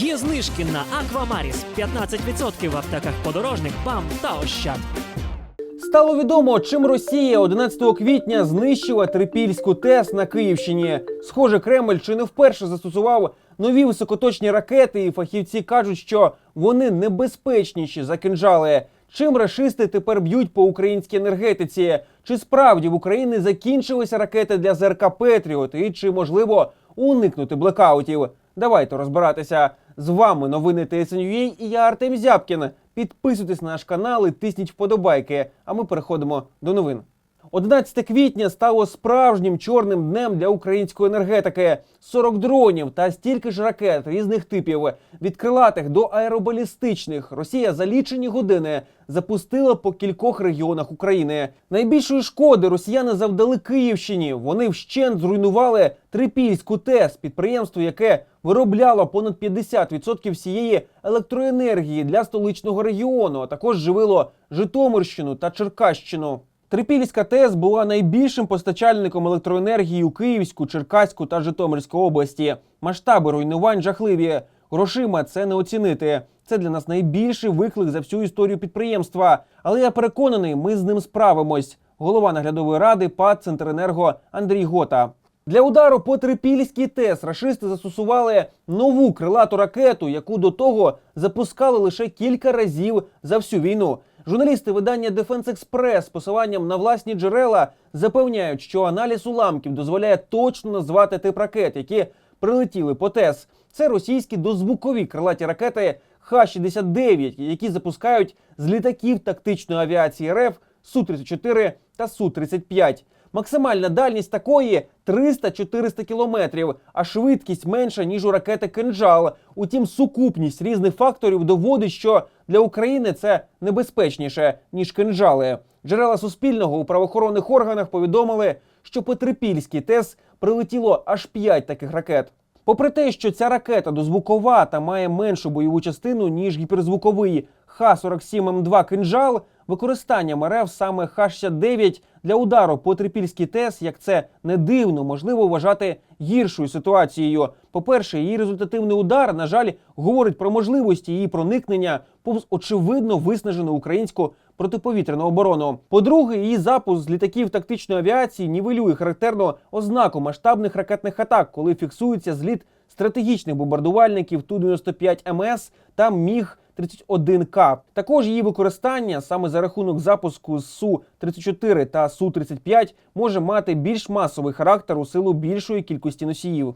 Є знижки на Аквамаріс 15% в аптеках подорожник, БАМ та Ощад. Стало відомо, чим Росія 11 квітня знищила Трипільську ТЕС на Київщині. Схоже, Кремль чи не вперше застосував нові високоточні ракети, і фахівці кажуть, що вони небезпечніші за кинжали. Чим рашисти тепер б'ють по українській енергетиці? Чи справді в Україні закінчилися ракети для ЗРК Петріот? І чи можливо уникнути блекаутів? Давайте розбиратися. З вами новини ТСНЮА і я Артем Зябкін. Підписуйтесь на наш канал і тисніть вподобайки. А ми переходимо до новин. 11 квітня стало справжнім чорним днем для української енергетики. 40 дронів та стільки ж ракет різних типів від крилатих до аеробалістичних. Росія за лічені години запустила по кількох регіонах України. Найбільшої шкоди росіяни завдали Київщині. Вони вщент зруйнували Трипільську ТЕС, підприємство, яке виробляло понад 50% всієї електроенергії для столичного регіону, а також живило Житомирщину та Черкащину. Трипільська ТЕС була найбільшим постачальником електроенергії у Київську, Черкаську та Житомирську області. Масштаби руйнувань жахливі. Грошима це не оцінити. Це для нас найбільший виклик за всю історію підприємства. Але я переконаний, ми з ним справимось. Голова наглядової ради ПАД Центренерго Андрій Гота. Для удару по Трипільській ТЕС рашисти застосували нову крилату ракету, яку до того запускали лише кілька разів за всю війну. Журналісти видання Defense Express з посиланням на власні джерела запевняють, що аналіз уламків дозволяє точно назвати тип ракет, які прилетіли по ТЕС. Це російські дозвукові крилаті ракети Х-69, які запускають з літаків тактичної авіації РФ Су-34 та Су-35. Максимальна дальність такої 300-400 кілометрів, а швидкість менша ніж у ракети «Кинджал». Утім, сукупність різних факторів доводить, що для України це небезпечніше ніж кинджали. Джерела Суспільного у правоохоронних органах повідомили, що по Трипільській ТЕС прилетіло аж 5 таких ракет. Попри те, що ця ракета дозвукова та має меншу бойову частину ніж гіперзвуковий Х-47М2 кинжал, використанням РФ саме Х-69 для удару по Трипільській ТЕС, як це не дивно, можливо вважати гіршою ситуацією. По-перше, її результативний удар, на жаль, говорить про можливості її проникнення повз очевидно виснажену українську протиповітряну оборону. По-друге, її запуск з літаків тактичної авіації нівелює характерну ознаку масштабних ракетних атак, коли фіксується зліт стратегічних бомбардувальників Ту-95 МС та Міг 31К. Також її використання саме за рахунок запуску з Су-34 та Су-35 може мати більш масовий характер у силу більшої кількості носіїв.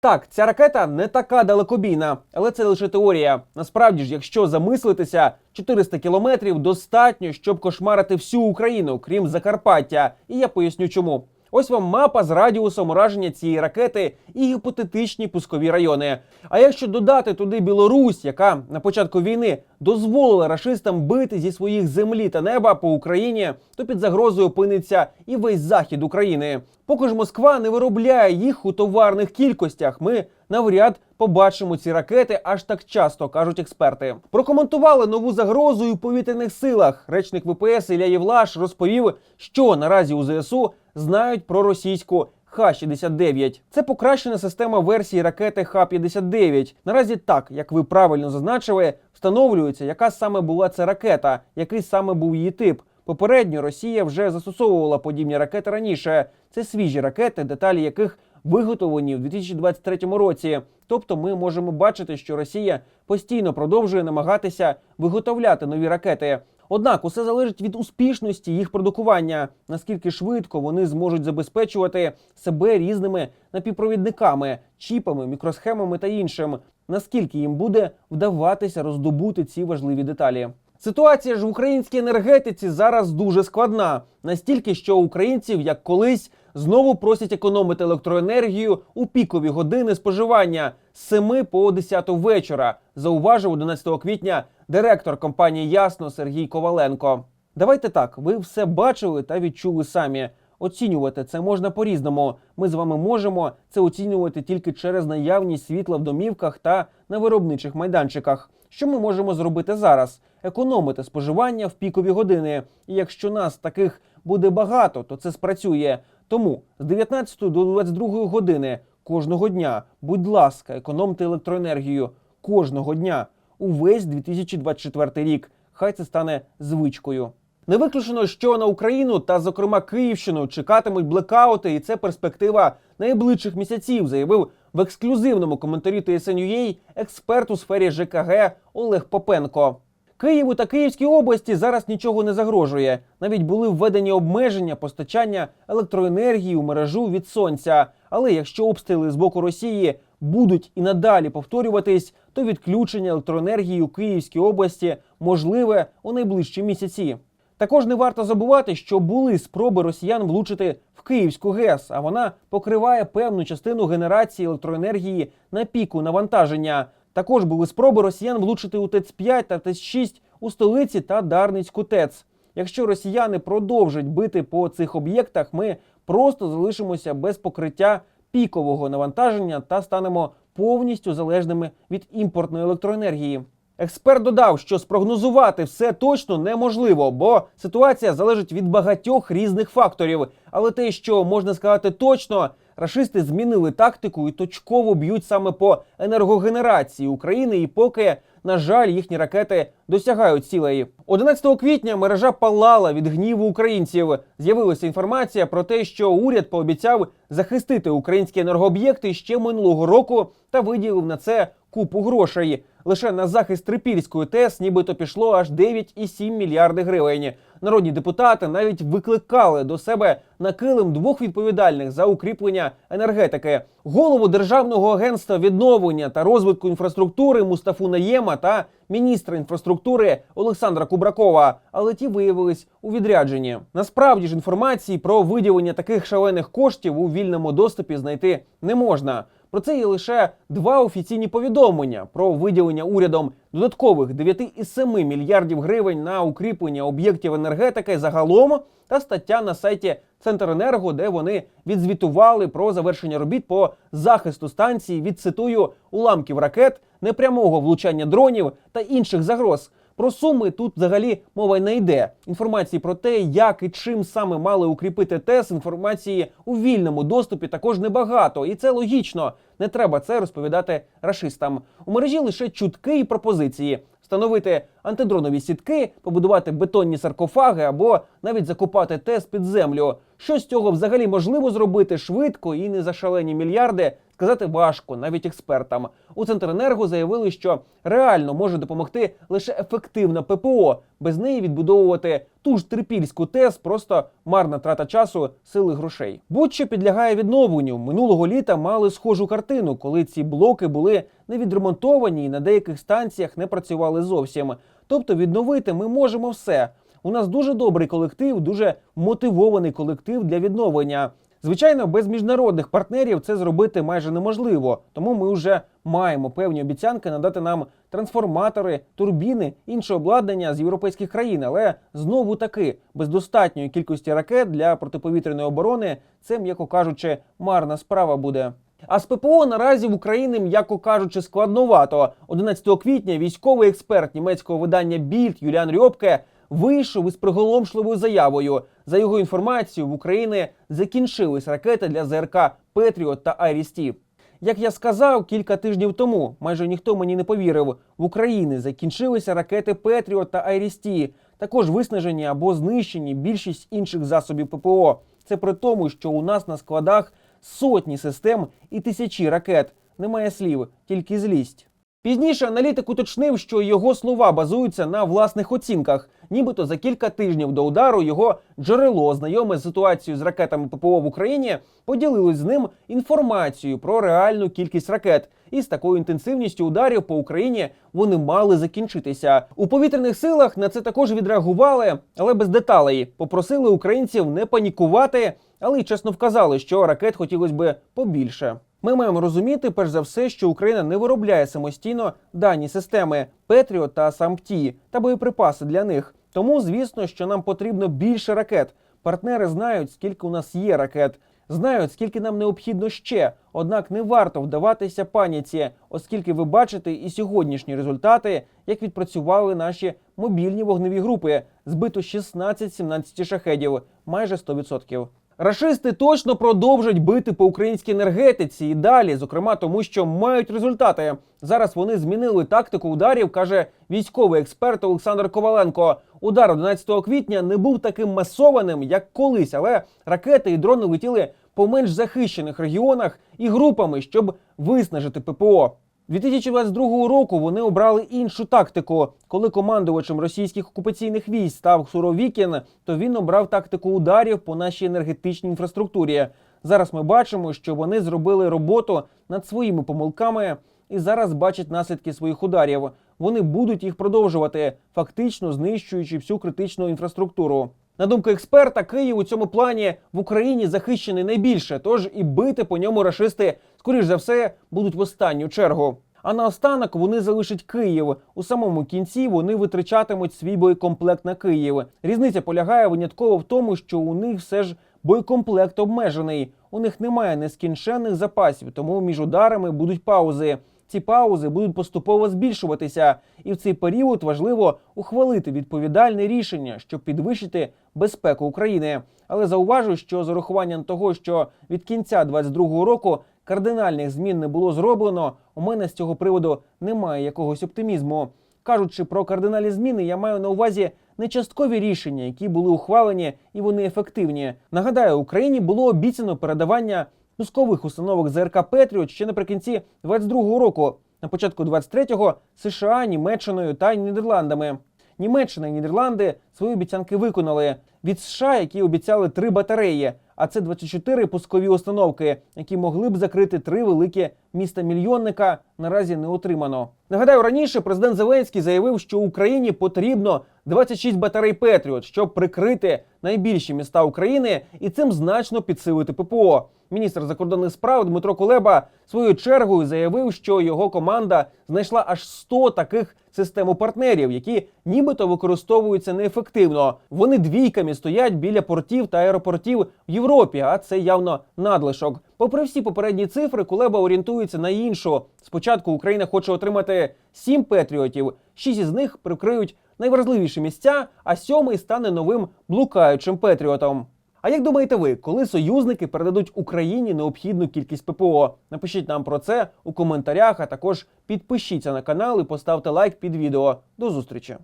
Так, ця ракета не така далекобійна, але це лише теорія. Насправді ж, якщо замислитися, 400 кілометрів достатньо, щоб кошмарити всю Україну, крім Закарпаття. І я поясню чому. Ось вам мапа з радіусом ураження цієї ракети і гіпотетичні пускові райони. А якщо додати туди Білорусь, яка на початку війни дозволила рашистам бити зі своїх землі та неба по Україні, то під загрозою опиниться і весь захід України. Поки ж Москва не виробляє їх у товарних кількостях, ми навряд побачимо ці ракети аж так часто, кажуть експерти. Прокоментували нову загрозу і у повітряних силах. Речник ВПС Ілля Євлаш розповів, що наразі у ЗСУ знають про російську Х-69. Це покращена система версії ракети Х-59. Наразі так, як ви правильно зазначили, встановлюється, яка саме була ця ракета, який саме був її тип. Попередньо Росія вже застосовувала подібні ракети раніше. Це свіжі ракети, деталі яких виготовлені в 2023 році. Тобто, ми можемо бачити, що Росія постійно продовжує намагатися виготовляти нові ракети. Однак усе залежить від успішності їх продукування, наскільки швидко вони зможуть забезпечувати себе різними напівпровідниками, чіпами, мікросхемами та іншим, наскільки їм буде вдаватися роздобути ці важливі деталі. Ситуація ж в українській енергетиці зараз дуже складна, настільки, що українців, як колись, знову просять економити електроенергію у пікові години споживання з 7 по 10 вечора, зауважив 11 квітня директор компанії Ясно Сергій Коваленко. Давайте так, ви все бачили та відчули самі. Оцінювати це можна по-різному. Ми з вами можемо це оцінювати тільки через наявність світла в домівках та на виробничих майданчиках. Що ми можемо зробити зараз? Економити споживання в пікові години. І якщо нас таких буде багато, то це спрацює. Тому з 19 до 22 години кожного дня, будь ласка, економте електроенергію. кожного дня увесь 2024 рік. Хай це стане звичкою. Не виключено, що на Україну та, зокрема, Київщину чекатимуть блекаути, і це перспектива найближчих місяців, заявив в ексклюзивному коментарі TSN.ua експерт у сфері ЖКГ Олег Попенко. Києву та Київській області зараз нічого не загрожує. Навіть були введені обмеження постачання електроенергії у мережу від сонця. Але якщо обстріли з боку Росії будуть і надалі повторюватись, то відключення електроенергії у Київській області можливе у найближчі місяці. Також не варто забувати, що були спроби росіян влучити в Київську ГЕС, а вона покриває певну частину генерації електроенергії на піку навантаження. Також були спроби росіян влучити у ТЕЦ-5 та ТЕЦ-6 у столиці та Дарницьку ТЕЦ. Якщо росіяни продовжать бити по цих об'єктах, ми просто залишимося без покриття пікового навантаження та станемо повністю залежними від імпортної електроенергії. Експерт додав, що спрогнозувати все точно неможливо, бо ситуація залежить від багатьох різних факторів. Але те, що можна сказати точно, рашисти змінили тактику і точково б'ють саме по енергогенерації України, і поки, на жаль, їхні ракети досягають цілей. 11 квітня мережа палала від гніву українців. З'явилася інформація про те, що уряд пообіцяв захистити українські енергооб'єкти ще минулого року та виділив на це купу грошей. Лише на захист Трипільської ТЕС нібито пішло аж 9,7 мільярди гривень. Народні депутати навіть викликали до себе на килим двох відповідальних за укріплення енергетики: голову державного агентства відновлення та розвитку інфраструктури Мустафу Наєма та міністра інфраструктури Олександра Кубракова. Але ті виявились у відрядженні. Насправді ж інформації про виділення таких шалених коштів у вільному доступі знайти не можна. Про це є лише два офіційні повідомлення про виділення урядом додаткових 9,7 мільярдів гривень на укріплення об'єктів енергетики загалом та стаття на сайті Центренерго, де вони відзвітували про завершення робіт по захисту станції від цитую уламків ракет, непрямого влучання дронів та інших загроз. Про суми тут взагалі мова не йде. Інформації про те, як і чим саме мали укріпити ТЕС, інформації у вільному доступі також небагато, і це логічно. Не треба це розповідати рашистам. У мережі лише чутки і пропозиції. Встановити антидронові сітки, побудувати бетонні саркофаги або навіть закопати ТЕС під землю. Що з цього взагалі можливо зробити швидко і не за шалені мільярди, сказати важко, навіть експертам. У Центренерго заявили, що реально може допомогти лише ефективна ППО. Без неї відбудовувати ту ж трипільську ТЕС просто марна трата часу, сили грошей. Будь-що підлягає відновленню. Минулого літа мали схожу картину, коли ці блоки були не відремонтовані і на деяких станціях не працювали зовсім. Тобто відновити ми можемо все. У нас дуже добрий колектив, дуже мотивований колектив для відновлення. Звичайно, без міжнародних партнерів це зробити майже неможливо, тому ми вже маємо певні обіцянки надати нам трансформатори, турбіни, інше обладнання з європейських країн. Але знову таки без достатньої кількості ракет для протиповітряної оборони це, м'яко кажучи, марна справа буде. А з ППО наразі в Україні, м'яко кажучи, складновато. 11 квітня військовий експерт німецького видання Більд Юліан Рьопке вийшов із приголомшливою заявою. За його інформацією, в Україні закінчились ракети для ЗРК Петріот та Айрісті. Як я сказав кілька тижнів тому, майже ніхто мені не повірив. В Україні закінчилися ракети Петріот та Айрісті. Також виснажені або знищені більшість інших засобів ППО. Це при тому, що у нас на складах сотні систем і тисячі ракет. Немає слів, тільки злість. Пізніше аналітик уточнив, що його слова базуються на власних оцінках. Нібито за кілька тижнів до удару його джерело, знайоме з ситуацією з ракетами ППО в Україні, поділилось з ним інформацією про реальну кількість ракет. І з такою інтенсивністю ударів по Україні вони мали закінчитися. У повітряних силах на це також відреагували, але без деталей. Попросили українців не панікувати, але й чесно вказали, що ракет хотілося би побільше. Ми маємо розуміти, перш за все, що Україна не виробляє самостійно дані системи Петріот та Сампті та боєприпаси для них. Тому, звісно, що нам потрібно більше ракет. Партнери знають, скільки у нас є ракет, знають, скільки нам необхідно ще. Однак не варто вдаватися паніці, оскільки ви бачите і сьогоднішні результати, як відпрацювали наші мобільні вогневі групи. Збито 16-17 шахедів, майже 100%. Рашисти точно продовжать бити по українській енергетиці і далі, зокрема тому, що мають результати. Зараз вони змінили тактику ударів, каже військовий експерт Олександр Коваленко. Удар 11 квітня не був таким масованим, як колись, але ракети і дрони летіли по менш захищених регіонах і групами, щоб виснажити ППО. 2022 року вони обрали іншу тактику. Коли командувачем російських окупаційних військ став Суровікін, то він обрав тактику ударів по нашій енергетичній інфраструктурі. Зараз ми бачимо, що вони зробили роботу над своїми помилками і зараз бачать наслідки своїх ударів. Вони будуть їх продовжувати, фактично знищуючи всю критичну інфраструктуру. На думку експерта, Київ у цьому плані в Україні захищений найбільше, тож і бити по ньому рашисти, скоріш за все, будуть в останню чергу. А наостанок вони залишать Київ. У самому кінці вони витрачатимуть свій боєкомплект на Київ. Різниця полягає винятково в тому, що у них все ж боєкомплект обмежений. У них немає нескінченних запасів, тому між ударами будуть паузи. Ці паузи будуть поступово збільшуватися, і в цей період важливо ухвалити відповідальне рішення, щоб підвищити безпеку України. Але зауважу, що з урахуванням того, що від кінця 2022 року кардинальних змін не було зроблено, у мене з цього приводу немає якогось оптимізму. Кажучи про кардинальні зміни, я маю на увазі не часткові рішення, які були ухвалені і вони ефективні. Нагадаю, Україні було обіцяно передавання пускових установок ЗРК Петріот ще наприкінці 22-го року. На початку 23-го США, Німеччиною та Нідерландами. Німеччина і Нідерланди свої обіцянки виконали від США, які обіцяли три батареї. А це 24 пускові установки, які могли б закрити три великі міста мільйонника. Наразі не отримано. Нагадаю, раніше президент Зеленський заявив, що Україні потрібно 26 батарей Петріот, щоб прикрити найбільші міста України і цим значно підсилити ППО. Міністр закордонних справ Дмитро Кулеба своєю чергою заявив, що його команда знайшла аж 100 таких систем партнерів, які нібито використовуються неефективно. Вони двійками стоять біля портів та аеропортів в Європі, а це явно надлишок. Попри всі попередні цифри, Кулеба орієнтується на іншу. Спочатку Україна хоче отримати 7 петріотів, 6 із них прикриють найвразливіші місця, а сьомий стане новим блукаючим петріотом. А як думаєте ви, коли союзники передадуть Україні необхідну кількість ППО? Напишіть нам про це у коментарях, а також підпишіться на канал і поставте лайк під відео. До зустрічі!